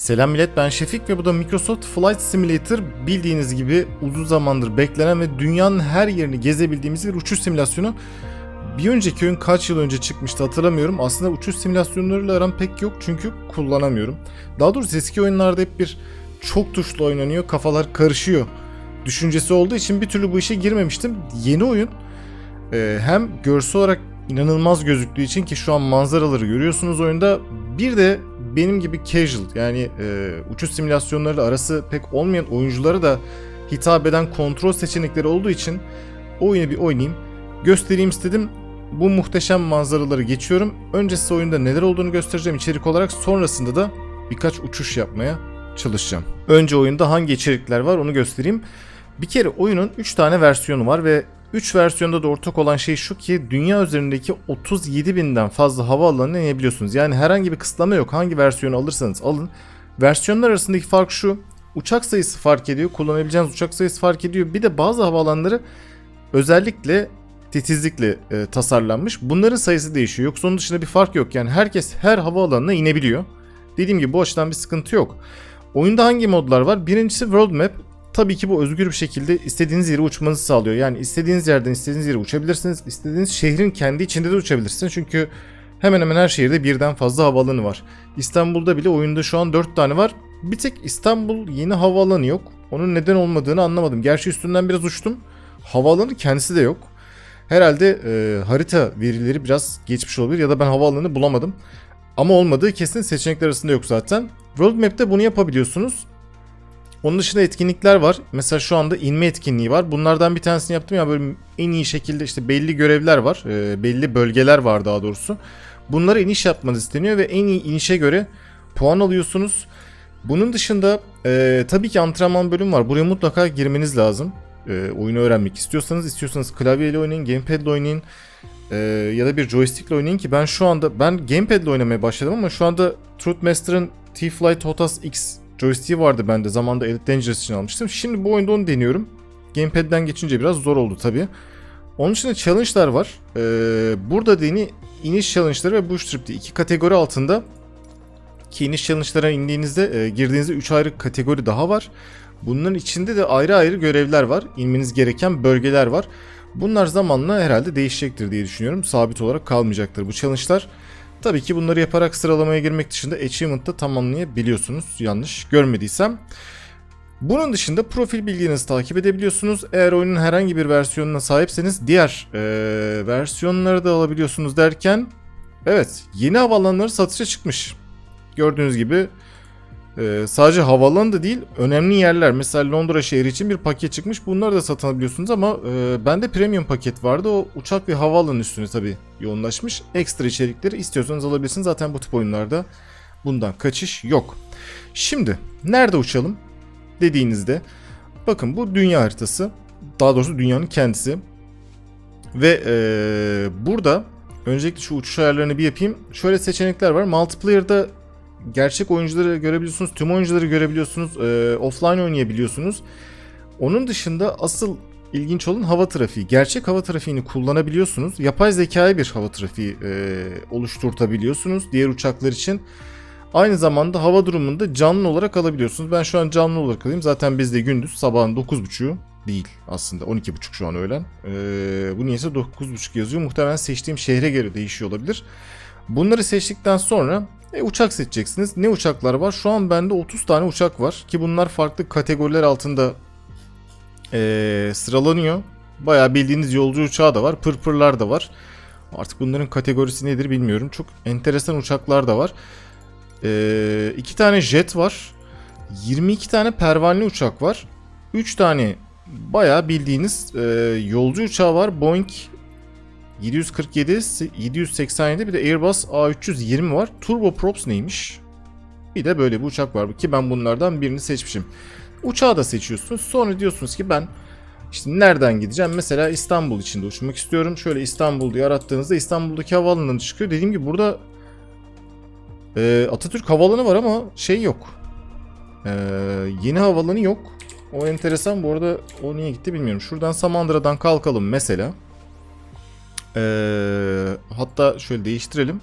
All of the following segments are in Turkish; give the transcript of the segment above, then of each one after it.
Selam millet ben Şefik ve bu da Microsoft Flight Simulator bildiğiniz gibi uzun zamandır beklenen ve dünyanın her yerini gezebildiğimiz bir uçuş simülasyonu. Bir önceki oyun kaç yıl önce çıkmıştı hatırlamıyorum. Aslında uçuş simülasyonlarıyla aram pek yok çünkü kullanamıyorum. Daha doğrusu eski oyunlarda hep bir çok tuşlu oynanıyor, kafalar karışıyor düşüncesi olduğu için bir türlü bu işe girmemiştim. Yeni oyun hem görsel olarak inanılmaz gözüktüğü için ki şu an manzaraları görüyorsunuz oyunda bir de benim gibi casual yani e, uçuş simülasyonlarıyla arası pek olmayan oyunculara da hitap eden kontrol seçenekleri olduğu için oyunu bir oynayayım göstereyim istedim. Bu muhteşem manzaraları geçiyorum. Önce size oyunda neler olduğunu göstereceğim içerik olarak sonrasında da birkaç uçuş yapmaya çalışacağım. Önce oyunda hangi içerikler var onu göstereyim. Bir kere oyunun 3 tane versiyonu var ve 3 versiyonda da ortak olan şey şu ki dünya üzerindeki 37 binden fazla havaalanına inebiliyorsunuz. Yani herhangi bir kısıtlama yok. Hangi versiyonu alırsanız alın. Versiyonlar arasındaki fark şu. Uçak sayısı fark ediyor. Kullanabileceğiniz uçak sayısı fark ediyor. Bir de bazı havaalanları özellikle titizlikle e, tasarlanmış. Bunların sayısı değişiyor. Yoksa onun dışında bir fark yok. Yani herkes her havaalanına inebiliyor. Dediğim gibi bu açıdan bir sıkıntı yok. Oyunda hangi modlar var? Birincisi World Map. Tabii ki bu özgür bir şekilde istediğiniz yere uçmanızı sağlıyor. Yani istediğiniz yerden istediğiniz yere uçabilirsiniz. İstediğiniz şehrin kendi içinde de uçabilirsiniz. Çünkü hemen hemen her şehirde birden fazla havaalanı var. İstanbul'da bile oyunda şu an 4 tane var. Bir tek İstanbul yeni havaalanı yok. Onun neden olmadığını anlamadım. Gerçi üstünden biraz uçtum. Havaalanı kendisi de yok. Herhalde e, harita verileri biraz geçmiş olabilir ya da ben havaalanı bulamadım. Ama olmadığı kesin seçenekler arasında yok zaten. World Map'te bunu yapabiliyorsunuz. Onun dışında etkinlikler var. Mesela şu anda inme etkinliği var. Bunlardan bir tanesini yaptım ya böyle en iyi şekilde işte belli görevler var. E, belli bölgeler var daha doğrusu. Bunlara iniş yapmanız isteniyor ve en iyi inişe göre puan alıyorsunuz. Bunun dışında e, tabii ki antrenman bölüm var. Buraya mutlaka girmeniz lazım. E, oyunu öğrenmek istiyorsanız, istiyorsanız klavyeyle oynayın, gamepad ile oynayın. E, ya da bir joystick ile oynayın ki ben şu anda ben gamepad ile oynamaya başladım ama şu anda Truthmaster'ın T-Flight Hotas X joystick'i vardı bende. Zamanda Elite Dangerous için almıştım. Şimdi bu oyunda onu deniyorum. Gamepad'den geçince biraz zor oldu tabii. Onun dışında challenge'lar var. Ee, burada deni iniş challenge'ları ve trip diye iki kategori altında ki iniş challenge'lara indiğinizde e, girdiğinizde 3 ayrı kategori daha var. Bunların içinde de ayrı ayrı görevler var. İnmeniz gereken bölgeler var. Bunlar zamanla herhalde değişecektir diye düşünüyorum. Sabit olarak kalmayacaktır bu challenge'lar. Tabii ki bunları yaparak sıralamaya girmek dışında achievement'ta tamamlayabiliyorsunuz. Yanlış görmediysem. Bunun dışında profil bilginizi takip edebiliyorsunuz. Eğer oyunun herhangi bir versiyonuna sahipseniz diğer e, versiyonları da alabiliyorsunuz derken evet yeni havaalanları satışa çıkmış. Gördüğünüz gibi e, sadece havaalanı da değil önemli yerler mesela Londra şehri için bir paket çıkmış. Bunları da satın alabiliyorsunuz ama e, bende premium paket vardı. O uçak ve havaalanı üstüne tabii yoğunlaşmış. Ekstra içerikleri istiyorsanız alabilirsiniz. Zaten bu tip oyunlarda bundan kaçış yok. Şimdi nerede uçalım? dediğinizde bakın bu dünya haritası. Daha doğrusu dünyanın kendisi. Ve ee, burada öncelikle şu uçuş ayarlarını bir yapayım. Şöyle seçenekler var. Multiplayer'da gerçek oyuncuları görebiliyorsunuz. Tüm oyuncuları görebiliyorsunuz. E, offline oynayabiliyorsunuz. Onun dışında asıl ilginç olan hava trafiği. Gerçek hava trafiğini kullanabiliyorsunuz. Yapay zekaya bir hava trafiği e, oluşturtabiliyorsunuz diğer uçaklar için. Aynı zamanda hava durumunda canlı olarak alabiliyorsunuz. Ben şu an canlı olarak alayım. Zaten bizde gündüz sabahın 9.30'u değil aslında 12.30 şu an öğlen. Ee, bu niyeyse 9.30 yazıyor. Muhtemelen seçtiğim şehre göre değişiyor olabilir. Bunları seçtikten sonra e, uçak seçeceksiniz. Ne uçaklar var? Şu an bende 30 tane uçak var. Ki bunlar farklı kategoriler altında e, sıralanıyor. Bayağı bildiğiniz yolcu uçağı da var. Pırpırlar da var. Artık bunların kategorisi nedir bilmiyorum. Çok enteresan uçaklar da var. Ee, iki tane jet var. 22 tane pervaneli uçak var. 3 tane bayağı bildiğiniz e, yolcu uçağı var. Boeing 747, 787 bir de Airbus A320 var. Turboprops neymiş? Bir de böyle bir uçak var ki ben bunlardan birini seçmişim. Uçağı da seçiyorsunuz. Sonra diyorsunuz ki ben işte nereden gideceğim? Mesela İstanbul içinde uçmak istiyorum. Şöyle İstanbul diye arattığınızda İstanbul'daki havaalanından çıkıyor. Dediğim gibi burada ee, Atatürk Havaalanı var ama şey yok. Ee, yeni havaalanı yok. O enteresan. Bu arada o niye gitti bilmiyorum. Şuradan Samandıra'dan kalkalım mesela. Ee, hatta şöyle değiştirelim.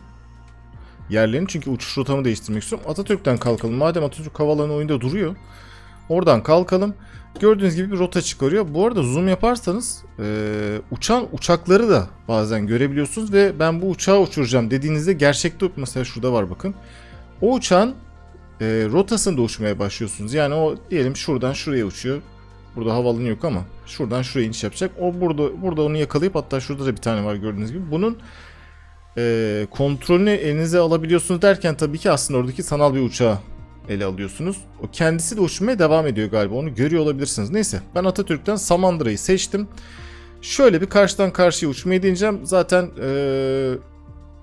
yerlerini. Çünkü uçuş rotamı değiştirmek istiyorum. Atatürk'ten kalkalım. Madem Atatürk Havaalanı oyunda duruyor. Oradan kalkalım. Gördüğünüz gibi bir rota çıkarıyor. Bu arada zoom yaparsanız e, uçan uçakları da bazen görebiliyorsunuz ve ben bu uçağı uçuracağım dediğinizde gerçekte mesela şurada var bakın. O uçağın e, rotasında uçmaya başlıyorsunuz. Yani o diyelim şuradan şuraya uçuyor. Burada havaalanı yok ama şuradan şuraya iniş yapacak. O burada burada onu yakalayıp hatta şurada da bir tane var gördüğünüz gibi. Bunun e, kontrolünü elinize alabiliyorsunuz derken tabii ki aslında oradaki sanal bir uçağı ele alıyorsunuz. O kendisi de uçmaya devam ediyor galiba. Onu görüyor olabilirsiniz. Neyse ben Atatürk'ten Samandıra'yı seçtim. Şöyle bir karşıdan karşıya uçmayı deneyeceğim. Zaten e,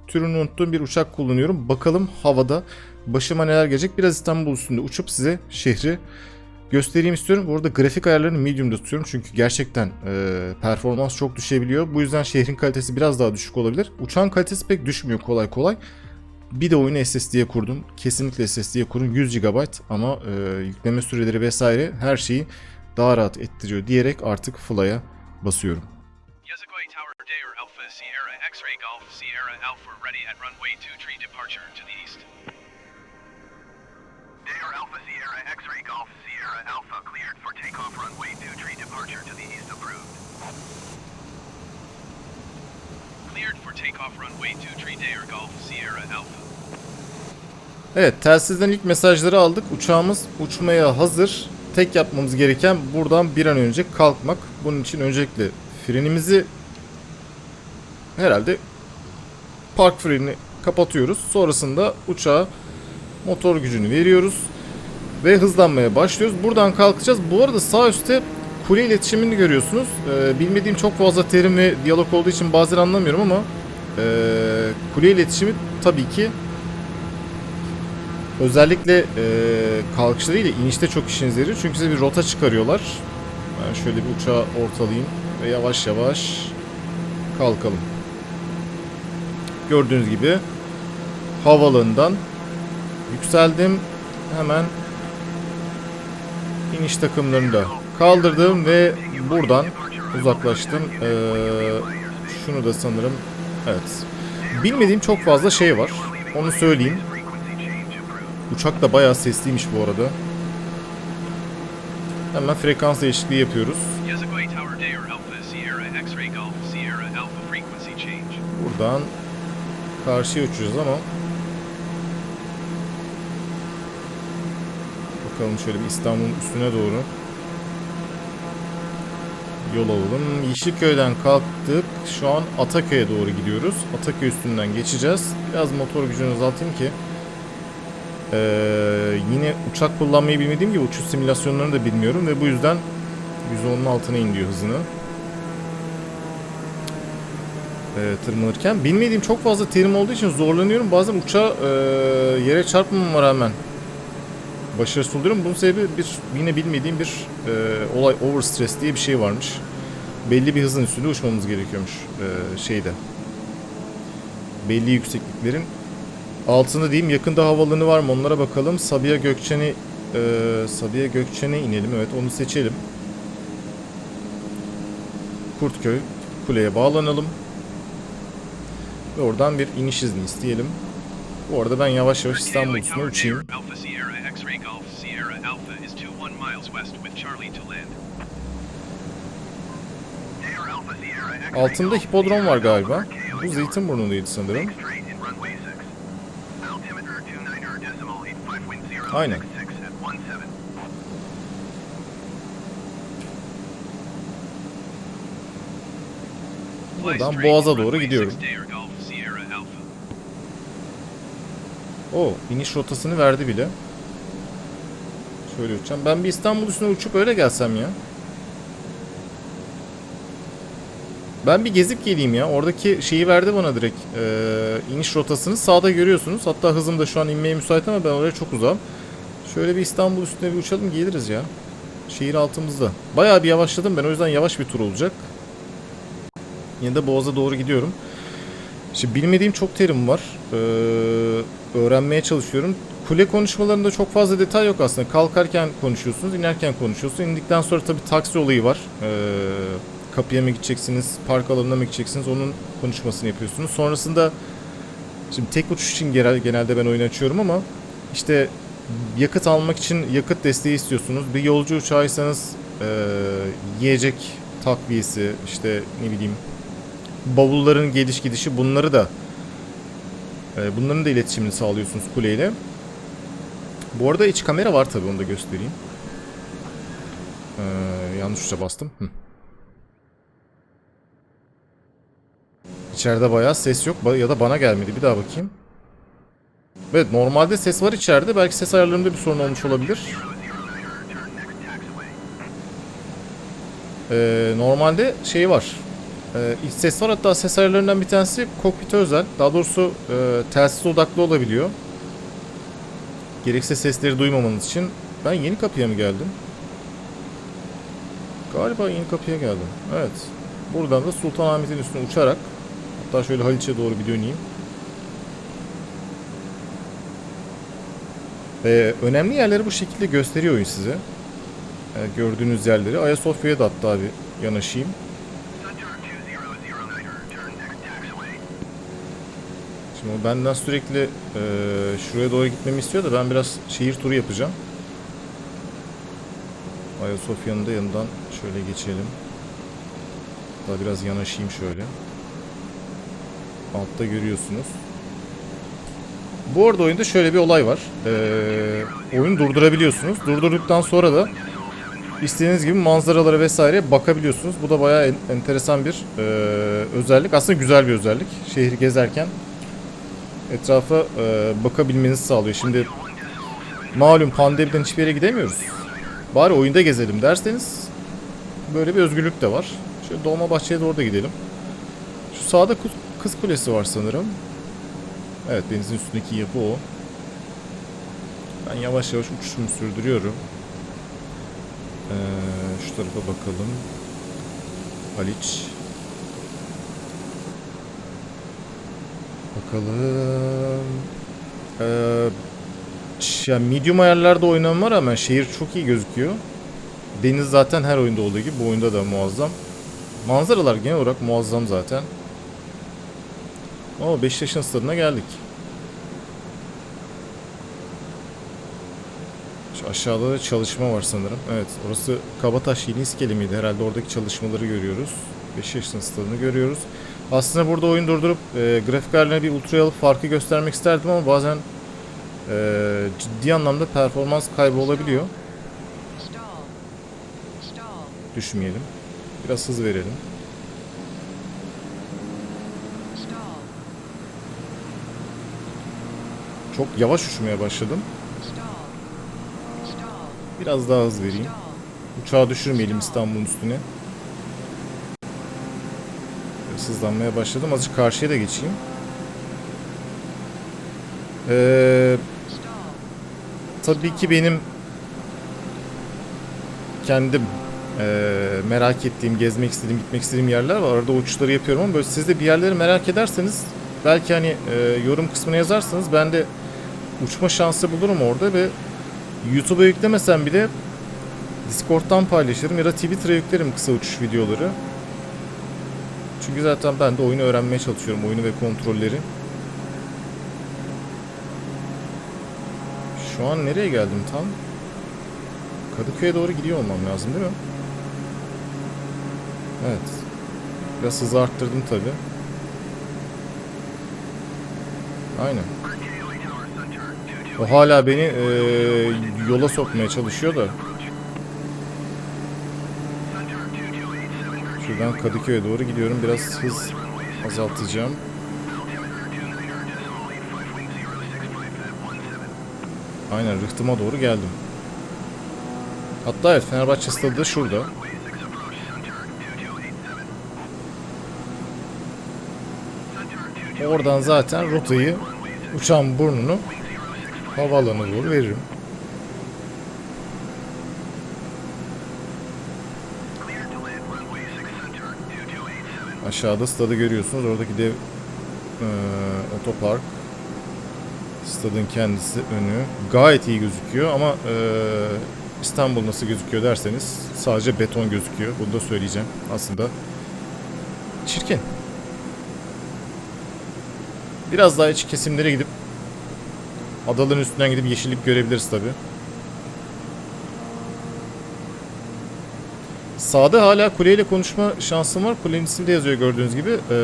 türünü unuttuğum bir uçak kullanıyorum. Bakalım havada başıma neler gelecek. Biraz İstanbul üstünde uçup size şehri göstereyim istiyorum. Bu arada grafik ayarlarını medium'da tutuyorum. Çünkü gerçekten e, performans çok düşebiliyor. Bu yüzden şehrin kalitesi biraz daha düşük olabilir. Uçağın kalitesi pek düşmüyor kolay kolay. Bir de oyunu SSD'ye kurdum. Kesinlikle SSD'ye kurun 100 GB ama e, yükleme süreleri vesaire her şeyi daha rahat ettiriyor diyerek artık Fly'a basıyorum. Alpha Sierra X-Ray Golf Sierra Alpha ready at runway 23 departure to the east. Dayer Alpha Sierra X-Ray Golf Sierra Alpha cleared for takeoff runway 23 departure to the east approved. Cleared for takeoff runway 23 Dayer Golf Sierra Alpha. Evet telsizden ilk mesajları aldık. Uçağımız uçmaya hazır. Tek yapmamız gereken buradan bir an önce kalkmak. Bunun için öncelikle frenimizi herhalde park frenini kapatıyoruz. Sonrasında uçağa motor gücünü veriyoruz ve hızlanmaya başlıyoruz. Buradan kalkacağız. Bu arada sağ üstte kule iletişimini görüyorsunuz. Ee, bilmediğim çok fazla terim ve diyalog olduğu için bazen anlamıyorum ama ee, kule iletişimi tabii ki Özellikle e, kalkışlarıyla inişte çok işinize yarıyor. Çünkü size bir rota çıkarıyorlar. Ben şöyle bir uçağı ortalayayım ve yavaş yavaş kalkalım. Gördüğünüz gibi havalanından yükseldim. Hemen iniş takımlarını da kaldırdım ve buradan uzaklaştım. Ee, şunu da sanırım evet. Bilmediğim çok fazla şey var. Onu söyleyeyim. Uçak da bayağı sesliymiş bu arada. Hemen frekans değişikliği yapıyoruz. Buradan karşıya uçacağız ama bakalım şöyle bir İstanbul'un üstüne doğru yol alalım. Yeşilköy'den kalktık. Şu an Ataköy'e doğru gidiyoruz. Ataköy üstünden geçeceğiz. Biraz motor gücünü azaltayım ki ee, yine uçak kullanmayı bilmediğim gibi uçuş simülasyonlarını da bilmiyorum ve bu yüzden 110'un altına in diyor hızını. Ee, tırmanırken. Bilmediğim çok fazla terim olduğu için zorlanıyorum. Bazen uçağa e, yere çarpmamama rağmen başarısız oluyorum. Bunun sebebi bir yine bilmediğim bir e, olay overstress diye bir şey varmış. Belli bir hızın üstünde uçmamız gerekiyormuş e, şeyde. Belli yüksekliklerin altında diyeyim yakında havalanı var mı onlara bakalım. Sabiha Gökçen'i e, Sabiha Gökçen'e inelim. Evet onu seçelim. Kurtköy kuleye bağlanalım. Ve oradan bir iniş izni isteyelim. Bu arada ben yavaş yavaş İstanbul üstüne uçayım. Alpha Sierra X-Ray Golf Sierra Alpha is 21 miles west with Charlie to land. Dayer Alpha Sierra X-Ray Altında hipodrom var galiba. Bu Zeytinburnu'ndaydı sanırım. Take straight in runway 6. Altimeter 29 decimal 85.0 Aynen. 66 at 17. Fly Buradan Boğaz'a doğru gidiyorum. 6 Dayer Golf Sierra Alpha. O iniş rotasını verdi bile. Şöyle uçacağım. Ben bir İstanbul üstüne uçup öyle gelsem ya. Ben bir gezip geleyim ya. Oradaki şeyi verdi bana direkt. Ee, iniş rotasını sağda görüyorsunuz. Hatta hızım da şu an inmeye müsait ama ben oraya çok uzağım. Şöyle bir İstanbul üstüne bir uçalım geliriz ya. Şehir altımızda. Bayağı bir yavaşladım ben o yüzden yavaş bir tur olacak. Yine de Boğaz'a doğru gidiyorum. Şimdi bilmediğim çok terim var. Ee, öğrenmeye çalışıyorum. Kule konuşmalarında çok fazla detay yok aslında. Kalkarken konuşuyorsunuz, inerken konuşuyorsunuz. İndikten sonra tabii taksi olayı var. Ee, kapıya mı gideceksiniz, park alanına mı gideceksiniz onun konuşmasını yapıyorsunuz. Sonrasında Şimdi tek uçuş için genel- genelde ben oyun açıyorum ama işte yakıt almak için yakıt desteği istiyorsunuz. Bir yolcu uçağıysanız eee, yiyecek takviyesi işte ne bileyim bavulların geliş gidişi bunları da eee, bunların da iletişimini sağlıyorsunuz kuleyle. Bu arada iç kamera var tabii onu da göstereyim. Eee, yanlış bastım. Hı. İçeride bayağı ses yok ya da bana gelmedi. Bir daha bakayım. Evet normalde ses var içeride. Belki ses ayarlarında bir sorun olmuş olabilir. Ee, normalde şey var. Ee, iç ses var hatta ses ayarlarından bir tanesi kokpite özel. Daha doğrusu e, telsiz odaklı olabiliyor. Gerekse sesleri duymamanız için. Ben yeni kapıya mı geldim? Galiba yeni kapıya geldim. Evet. Buradan da Sultanahmet'in üstüne uçarak hatta şöyle Haliç'e doğru bir döneyim. Ee, önemli yerleri bu şekilde gösteriyor oyun size. Ee, gördüğünüz yerleri. Ayasofya'ya da hatta bir yanaşayım. Şimdi o benden sürekli e, şuraya doğru gitmemi istiyor da ben biraz şehir turu yapacağım. Ayasofya'nın da yanından şöyle geçelim. Daha biraz yanaşayım şöyle. Altta görüyorsunuz. Bu arada oyunda şöyle bir olay var. Ee, oyunu durdurabiliyorsunuz. Durdurduktan sonra da istediğiniz gibi manzaralara vesaire bakabiliyorsunuz. Bu da bayağı en- enteresan bir e, özellik. Aslında güzel bir özellik. Şehri gezerken etrafa e, bakabilmenizi sağlıyor. Şimdi malum pandemiden hiçbir yere gidemiyoruz. Bari oyunda gezelim derseniz böyle bir özgürlük de var. Şöyle Dolmabahçe'ye doğru da gidelim. Şu sağda Kız Kulesi var sanırım. Evet denizin üstündeki yapı o. Ben yavaş yavaş uçuşumu sürdürüyorum. Ee, şu tarafa bakalım. Haliç. Bakalım. Ee, ya medium ayarlarda oynanan var ama şehir çok iyi gözüküyor. Deniz zaten her oyunda olduğu gibi bu oyunda da muazzam. Manzaralar genel olarak muazzam zaten. 5 yaşın stadına geldik. Şu aşağıda da çalışma var sanırım. Evet orası Kabataş Yeni İskele miydi? Herhalde oradaki çalışmaları görüyoruz. 5 yaşın stadını görüyoruz. Aslında burada oyun durdurup e, grafik bir ultra alıp farkı göstermek isterdim ama bazen e, ciddi anlamda performans kaybı olabiliyor. Düşmeyelim. Biraz hız verelim. Çok yavaş uçmaya başladım. Biraz daha hız vereyim. Uçağı düşürmeyelim İstanbul'un üstüne. Hızlanmaya başladım. Azıcık karşıya da geçeyim. Ee, tabii ki benim kendim ee, merak ettiğim, gezmek istediğim, gitmek istediğim yerler var. Arada uçuşları yapıyorum ama böyle siz de bir yerleri merak ederseniz belki hani ee, yorum kısmına yazarsanız ben de uçma şansı bulurum orada ve YouTube'a yüklemesem bile Discord'dan paylaşırım ya da Twitter'a yüklerim kısa uçuş videoları. Çünkü zaten ben de oyunu öğrenmeye çalışıyorum. Oyunu ve kontrolleri. Şu an nereye geldim tam? Kadıköy'e doğru gidiyor olmam lazım değil mi? Evet. Biraz hızı arttırdım tabi. Aynen. O hala beni eee, yola sokmaya çalışıyor da. Şuradan Kadıköy'e doğru gidiyorum. Biraz hız azaltacağım. Aynen rıhtıma doğru geldim. Hatta evet Fenerbahçe stadı da şurada. Oradan zaten rotayı uçağın burnunu havaalanına doğru veririm. Aşağıda stadı görüyorsunuz. Oradaki dev eee, otopark. Stadın kendisi önü. Gayet iyi gözüküyor ama eee, İstanbul nasıl gözüküyor derseniz sadece beton gözüküyor. Bunu da söyleyeceğim. Aslında çirkin. Biraz daha iç kesimlere gidip adaların üstünden gidip yeşillik görebiliriz tabi. Sağda hala kuleyle konuşma şansım var. Kulenin ismi de yazıyor gördüğünüz gibi. Ee,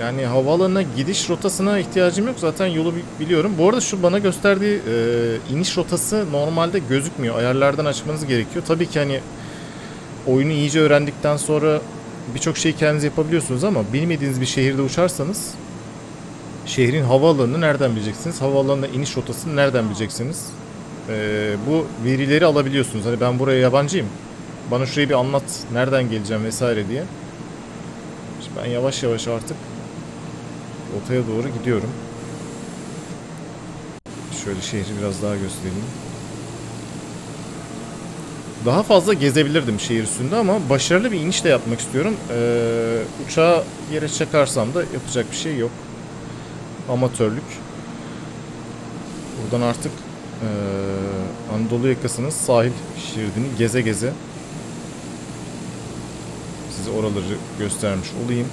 yani havaalanına gidiş rotasına ihtiyacım yok. Zaten yolu bi- biliyorum. Bu arada şu bana gösterdiği e, iniş rotası normalde gözükmüyor. Ayarlardan açmanız gerekiyor. Tabii ki hani oyunu iyice öğrendikten sonra birçok şeyi kendiniz yapabiliyorsunuz ama bilmediğiniz bir şehirde uçarsanız şehrin havaalanını nereden bileceksiniz? Havaalanına iniş rotasını nereden bileceksiniz? Ee, bu verileri alabiliyorsunuz. Hani ben buraya yabancıyım. Bana şurayı bir anlat. Nereden geleceğim vesaire diye. Şimdi ben yavaş yavaş artık rotaya doğru gidiyorum. Şöyle şehri biraz daha göstereyim. Daha fazla gezebilirdim şehir üstünde ama başarılı bir iniş de yapmak istiyorum. Ee, uçağı yere çakarsam da yapacak bir şey yok. Amatörlük. Buradan artık ee, Anadolu yakasının sahil şeridini geze geze oraları göstermiş olayım.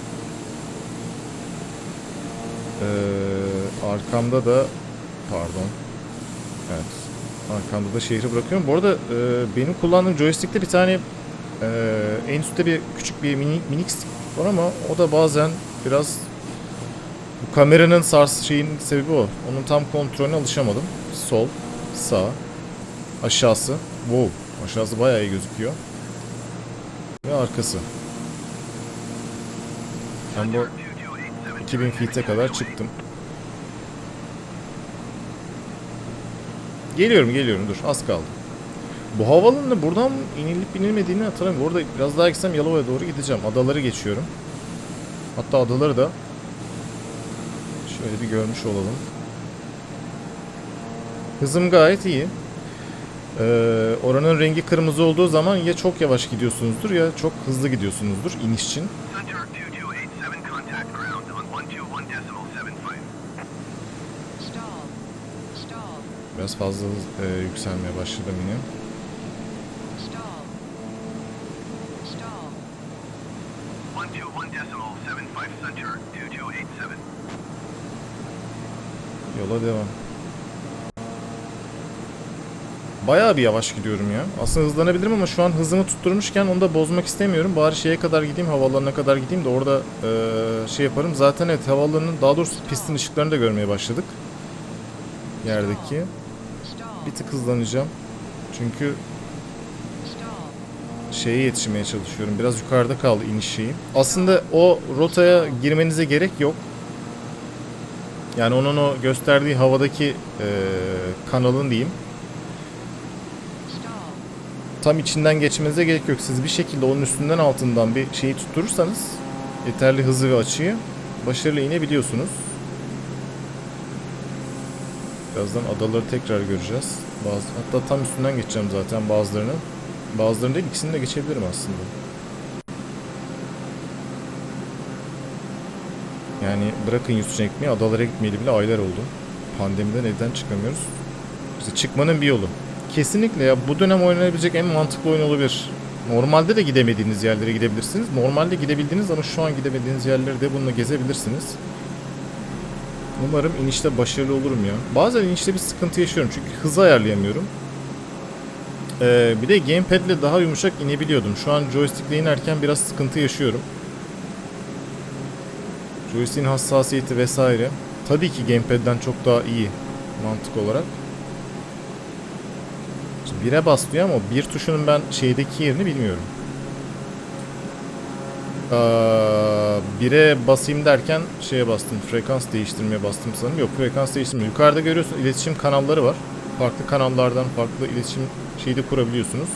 Ee, arkamda da pardon. Evet. Arkamda da şehri bırakıyorum. Bu arada e, benim kullandığım joystick'te bir tane e, en üstte bir küçük bir mini, minik stick var ama o da bazen biraz bu kameranın sars şeyin sebebi o. Onun tam kontrolüne alışamadım. Sol, sağ, aşağısı. Wow, aşağısı bayağı iyi gözüküyor. Ve arkası. Ben bu 2000 feet'e kadar çıktım. Geliyorum geliyorum dur az kaldı. Bu havaalanına buradan inilip inilmediğini hatırlamıyorum. Orada biraz daha gitsem Yalova'ya doğru gideceğim. Adaları geçiyorum. Hatta adaları da şöyle bir görmüş olalım. Hızım gayet iyi. Ee, oranın rengi kırmızı olduğu zaman ya çok yavaş gidiyorsunuzdur ya çok hızlı gidiyorsunuzdur iniş için. Biraz fazla e, yükselmeye başladım yine. Stall. Stall. 121.75 center 2287. Yola devam. Bayağı bir yavaş gidiyorum ya. Aslında hızlanabilirim ama şu an hızımı tutturmuşken onu da bozmak istemiyorum. Bari şeye kadar gideyim, havaalanına kadar gideyim de orada eee, şey yaparım. Zaten evet havaalanının daha doğrusu pistin ışıklarını da görmeye başladık. Yerdeki. Bir tık hızlanacağım. Çünkü şeye yetişmeye çalışıyorum. Biraz yukarıda kaldı iniş şeyi. Aslında o rotaya girmenize gerek yok. Yani onun o gösterdiği havadaki eee, kanalın diyeyim. Tam içinden geçmenize gerek yok. Siz bir şekilde onun üstünden altından bir şeyi tutturursanız yeterli hızı ve açıyı başarılı inebiliyorsunuz. Birazdan adaları tekrar göreceğiz. Bazı, hatta tam üstünden geçeceğim zaten bazılarını. Bazılarını değil ikisini de geçebilirim aslında. Yani bırakın yurt dışına adalara gitmeyeli bile aylar oldu. Pandemiden evden çıkamıyoruz. İşte çıkmanın bir yolu. Kesinlikle ya bu dönem oynanabilecek en mantıklı oyun olabilir. Normalde de gidemediğiniz yerlere gidebilirsiniz. Normalde gidebildiğiniz ama şu an gidemediğiniz yerleri de bununla gezebilirsiniz. Umarım inişte başarılı olurum ya. Bazen inişte bir sıkıntı yaşıyorum çünkü hızı ayarlayamıyorum. Ee, bir de gamepad ile daha yumuşak inebiliyordum. Şu an joystick ile inerken biraz sıkıntı yaşıyorum. Joystick'in hassasiyeti vesaire. Tabii ki gamepad'den çok daha iyi mantık olarak. Bire bas ama bir tuşunun ben şeydeki yerini bilmiyorum. Ee, bire basayım derken şeye bastım. Frekans değiştirmeye bastım sanırım. Yok frekans değiştirme. Yukarıda görüyorsun iletişim kanalları var. Farklı kanallardan farklı iletişim şeyi de kurabiliyorsunuz.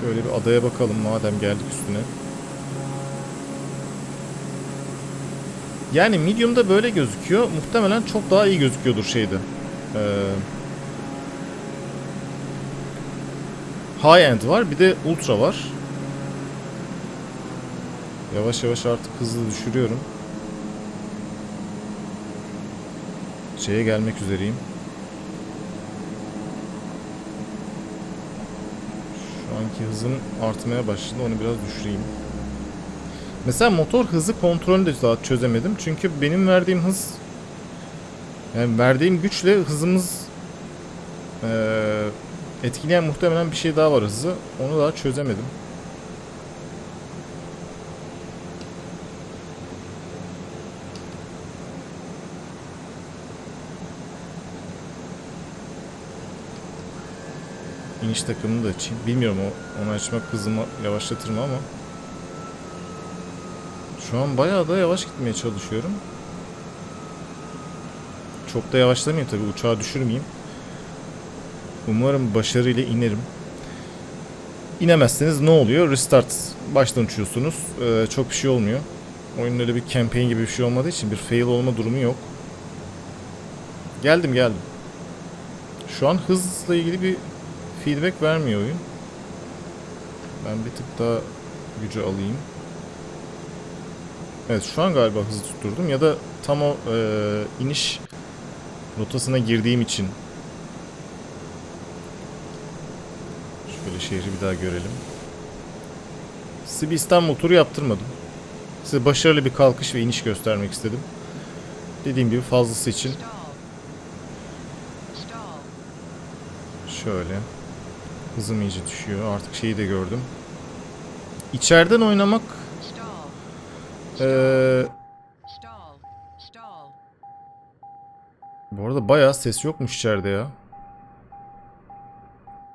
Şöyle bir adaya bakalım madem geldik üstüne. Yani medium'da böyle gözüküyor. Muhtemelen çok daha iyi gözüküyordur şeyde. Ee, High end var bir de ultra var. Yavaş yavaş artık hızlı düşürüyorum. Şeye gelmek üzereyim. Şu anki hızım artmaya başladı. Onu biraz düşüreyim. Mesela motor hızı kontrolünü de daha çözemedim. Çünkü benim verdiğim hız yani verdiğim güçle hızımız eee, etkileyen muhtemelen bir şey daha var hızı. Onu daha çözemedim. İniş takımını da açayım. Bilmiyorum o onu açmak hızımı yavaşlatır mı ama. Şu an bayağı da yavaş gitmeye çalışıyorum. Çok da yavaşlamayayım tabii uçağı düşürmeyeyim. Umarım başarıyla inerim. İnemezseniz ne oluyor? Restart. Baştan uçuyorsunuz. Ee, çok bir şey olmuyor. Oyunun öyle bir campaign gibi bir şey olmadığı için bir fail olma durumu yok. Geldim geldim. Şu an hızla ilgili bir feedback vermiyor oyun. Ben bir tık daha gücü alayım. Evet şu an galiba hızı tutturdum ya da tam o e, iniş rotasına girdiğim için. Şöyle şehri bir daha görelim. Size bir İstanbul turu yaptırmadım. Size başarılı bir kalkış ve iniş göstermek istedim. Dediğim gibi fazlası için. Şöyle. Hızım iyice düşüyor. Artık şeyi de gördüm. İçeriden oynamak. Stall. bu arada bayağı ses yokmuş içeride ya.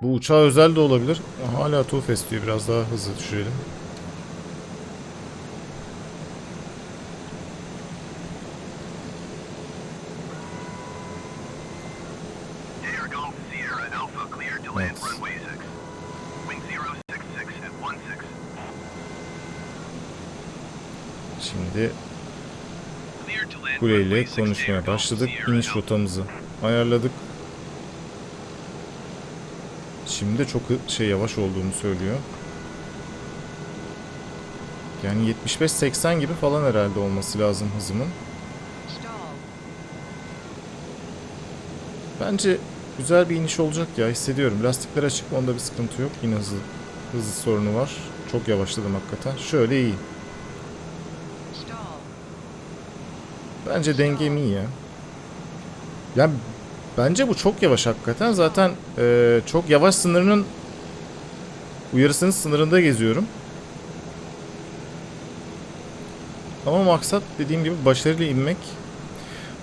Bu uçağa özel de olabilir. Hala Tufes diyor. Biraz daha hızlı düşürelim. Dare Golf Sierra Alpha cleared to land Yes. runway 6. Wing 066 at 16. Şimdi Cleared to land kuleyle runway 6 konuşmaya başladık. İniş rotamızı ayarladık. Şimdi de çok şey yavaş olduğunu söylüyor. Yani 75-80 gibi falan herhalde olması lazım hızımın. Bence güzel bir iniş olacak ya hissediyorum. Lastikler açık onda bir sıkıntı yok. Yine hızı, hızı sorunu var. Çok yavaşladım hakikaten. Şöyle iyi. Bence dengem iyi ya. Ya bence bu çok yavaş hakikaten. Zaten e, çok yavaş sınırının uyarısının sınırında geziyorum. Ama maksat dediğim gibi başarıyla inmek.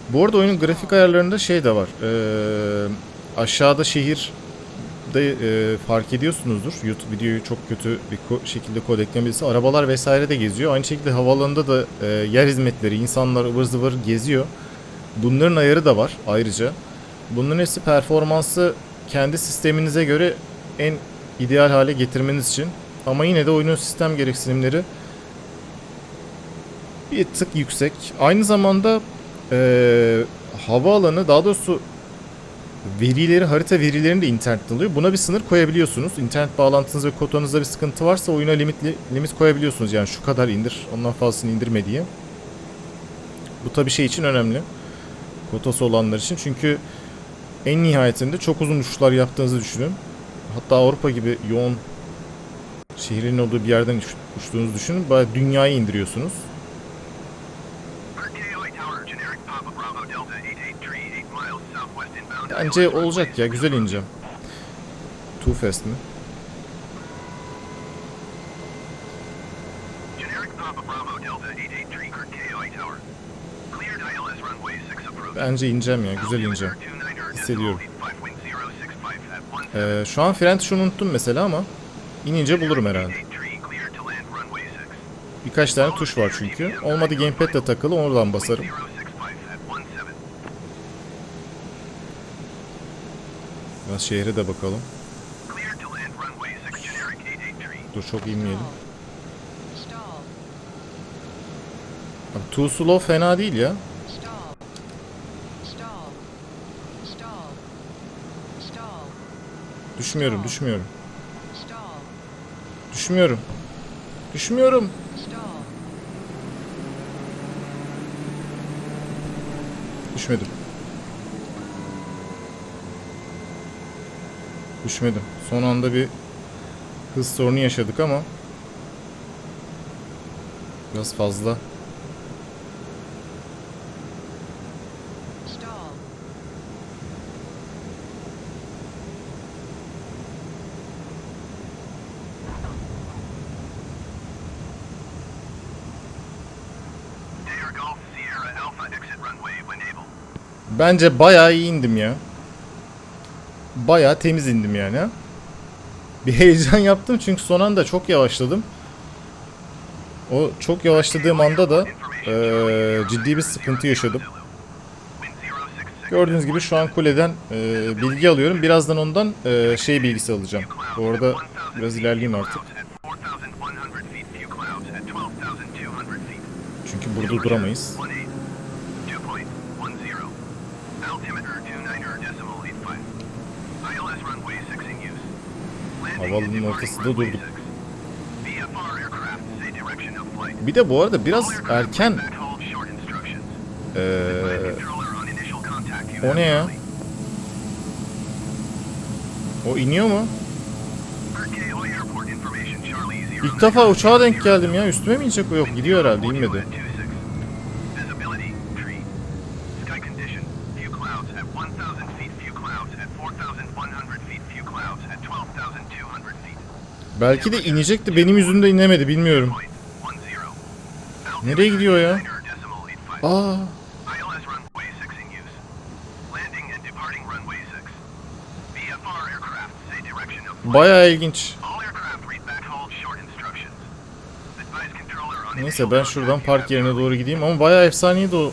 Bu arada oyunun grafik ayarlarında şey de var. E, aşağıda şehir de e, fark ediyorsunuzdur. YouTube videoyu çok kötü bir ko- şekilde kodeklemesi. Arabalar vesaire de geziyor. Aynı şekilde havaalanında da e, yer hizmetleri, insanlar ıvır zıvır geziyor. Bunların ayarı da var ayrıca. Bunların hepsi performansı kendi sisteminize göre en ideal hale getirmeniz için. Ama yine de oyunun sistem gereksinimleri bir tık yüksek. Aynı zamanda e, havaalanı daha doğrusu verileri, harita verilerini de internetten alıyor. Buna bir sınır koyabiliyorsunuz. İnternet bağlantınız ve kotanızda bir sıkıntı varsa oyuna limitli, limit koyabiliyorsunuz. Yani şu kadar indir, ondan fazlasını indirme diye. Bu tabii şey için önemli. Kotası olanlar için. Çünkü en nihayetinde çok uzun uçuşlar yaptığınızı düşünün. Hatta Avrupa gibi yoğun şehrin olduğu bir yerden uç- uçtuğunuzu düşünün. Bayağı dünyayı indiriyorsunuz. Bence olacak ya. Güzel ineceğim. Too fast mi? Generic Papa Bravo Delta 88 tree per KOA Tower. Cleared ILS runway 6 approach. Bence ineceğim ya. Güzel ineceğim. Hissediyorum. Ee, şu an fren tuşunu unuttum mesela ama inince bulurum herhalde. Birkaç tane tuş var çünkü. Olmadı gamepad'le takılı oradan basarım. Biraz şehre de bakalım. Dur çok inmeyelim. Abi too slow fena değil ya. Düşmüyorum, düşmüyorum. Düşmüyorum. Düşmüyorum. Düşmedim. Düşmedim. Son anda bir hız sorunu yaşadık ama Biraz fazla. Bence bayağı iyi indim ya. Bayağı temiz indim yani. Bir heyecan yaptım çünkü son anda çok yavaşladım. O çok yavaşladığım anda da eee, ciddi bir sıkıntı yaşadım. Wind 066 Gördüğünüz gibi şu an kuleden eee, bilgi alıyorum. Birazdan ondan eee, şey bilgisi alacağım. Bu arada biraz ilerleyeyim artık. at 4,100 feet, few clouds at 12,200 feet. Çünkü burada duramayız. Departing ortasında durduk. 6. VFR aircraft say direction of flight. Bir de bu arada biraz erken you o ne ya? O iniyor mu? İlk defa uçağa denk geldim ya. Üstüme mi inecek o? Yok gidiyor herhalde inmedi. Belki de inecekti benim yüzümden inemedi bilmiyorum. Point 10. Nereye gidiyor ya? Altimeter decimal 85. Aa, ILS runway 6 in use. Landing and departing runway 6. VFR aircraft say direction of flight. bayağı ilginç. Neyse ben şuradan park yerine doğru gideyim ama bayağı efsaneydi o.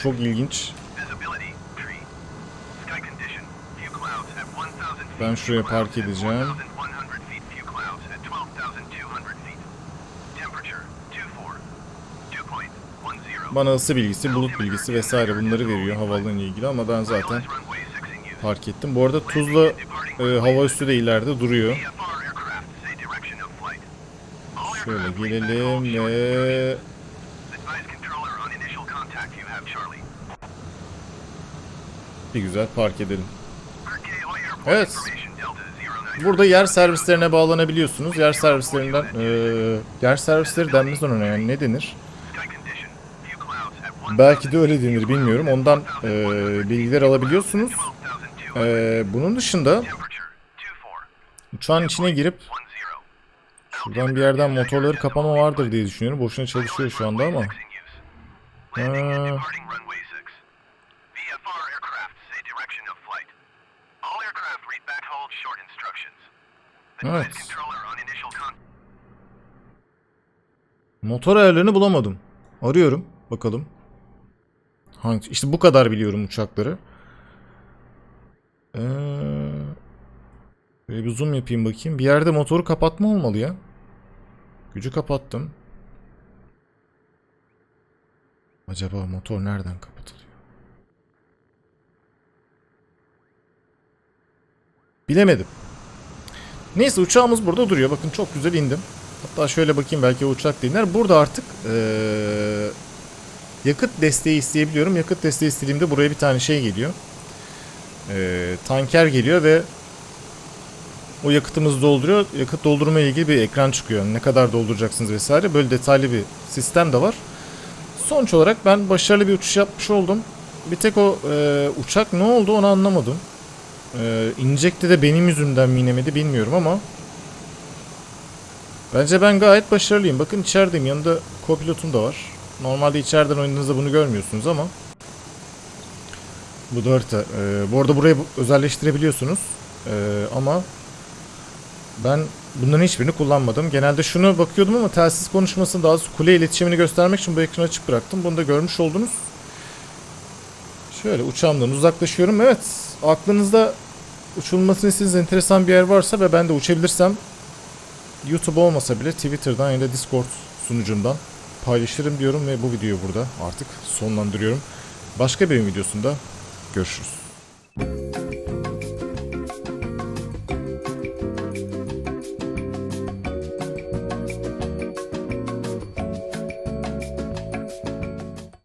feet. Temperature, 24. Dew point, 10. Bana ısı bilgisi, bulut bilgisi vesaire bunları veriyor havaalanı ile ilgili ama ben zaten ILS runway 6 in use. fark ettim. Bu arada Tuzla e, hava üssü de ileride duruyor. Şöyle gelelim ve bir güzel park edelim. Evet. information, Delta 09. Burada yer servislerine bağlanabiliyorsunuz. Yer servislerinden e, yer servisleri denmez ona yani ne denir? Belki de öyle denir bilmiyorum. Ondan e, bilgiler alabiliyorsunuz. 12,200. E, bunun dışında Temperature, 24. uçağın içine girip 10. şuradan bir yerden motorları kapama vardır diye düşünüyorum. Boşuna çalışıyor şu anda ama. Landing Evet. Motor ayarlarını bulamadım. Arıyorum. Bakalım. Hangi? İşte bu kadar biliyorum uçakları. Ee, böyle bir zoom yapayım bakayım. Bir yerde motoru kapatma olmalı ya. Gücü kapattım. Acaba motor nereden kapatılıyor? Bilemedim. Neyse uçağımız burada duruyor. Bakın çok güzel indim. Hatta şöyle bakayım belki uçak dinler. Burada artık eee, yakıt desteği isteyebiliyorum. Yakıt desteği istediğimde buraya bir tane şey geliyor. Eee, tanker geliyor ve o yakıtımızı dolduruyor. Yakıt doldurma ile ilgili bir ekran çıkıyor. Ne kadar dolduracaksınız vesaire. Böyle detaylı bir sistem de var. Sonuç olarak ben başarılı bir uçuş yapmış oldum. Bir tek o eee, uçak ne oldu onu anlamadım. Eee inecekti de benim yüzümden mi inemedi bilmiyorum ama Bence ben gayet başarılıyım. Bakın içerideyim. Yanında co-pilotum da var. Normalde içeriden oynadığınızda bunu görmüyorsunuz ama bu da harita. Ee, bu arada burayı bu- özelleştirebiliyorsunuz. Ee, ama ben bunların hiçbirini kullanmadım. Genelde şunu bakıyordum ama telsiz konuşmasını daha doğrusu kule iletişimini göstermek için bu ekranı açık bıraktım. Bunu da görmüş oldunuz. Şöyle uçağımdan uzaklaşıyorum. Evet aklınızda uçulmasını istediğiniz enteresan bir yer varsa ve ben de uçabilirsem YouTube olmasa bile Twitter'dan ya da Discord sunucumdan paylaşırım diyorum ve bu videoyu burada artık sonlandırıyorum. Başka bir videosunda görüşürüz.